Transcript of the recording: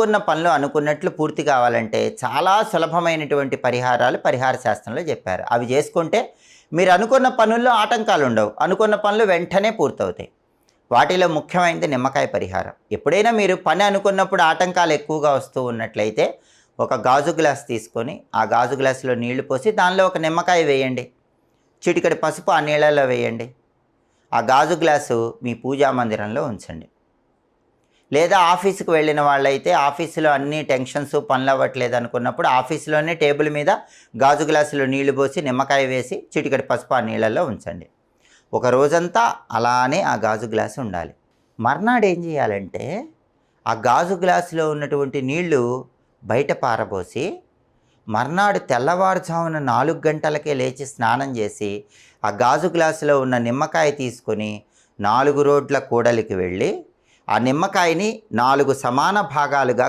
అనుకున్న పనులు అనుకున్నట్లు పూర్తి కావాలంటే చాలా సులభమైనటువంటి పరిహారాలు పరిహార శాస్త్రంలో చెప్పారు. అవి చేసుకుంటే మీరు అనుకున్న పనుల్లో ఆటంకాలు ఉండవు. అనుకున్న పనులు వెంటనే పూర్తవుతాయి. వాటిలో ముఖ్యమైనది నిమ్మకాయ పరిహారం. ఎప్పుడైనా మీరు పని అనుకున్నప్పుడు ఆటంకాలు ఎక్కువగా వస్తూ ఉన్నట్లయితే ఒక గాజు గ్లాస్ తీసుకొని ఆ గాజు గ్లాసులో నీళ్ళు పోసి దానిలో ఒక నిమ్మకాయ వేయండి. చిటికడి పసుపు ఆ నీళ్ళలో వేయండి. ఆ గాజు గ్లాసు మీ పూజా మందిరంలో ఉంచండి. లేదా ఆఫీస్కి వెళ్ళిన వాళ్ళైతే ఆఫీసులో అన్ని టెన్షన్స్ పనులు అవ్వట్లేదు అనుకున్నప్పుడు ఆఫీసులోనే టేబుల్ మీద గాజు గ్లాసులో నీళ్ళు పోసి నిమ్మకాయ వేసి చిటికటి పసుపు ఆ నీళ్ళల్లో ఉంచండి. ఒక రోజంతా అలానే ఆ గాజు గ్లాసు ఉండాలి. మర్నాడు ఏం చేయాలంటే ఆ గాజు గ్లాసులో ఉన్నటువంటి నీళ్ళు బయట పారబోసి మర్నాడు తెల్లవారుజామున నాలుగు గంటలకే లేచి స్నానం చేసి ఆ గాజు గ్లాసులో ఉన్న నిమ్మకాయ తీసుకొని నాలుగు రోడ్ల కూడలికి వెళ్ళి ఆ నిమ్మకాయని నాలుగు సమాన భాగాలుగా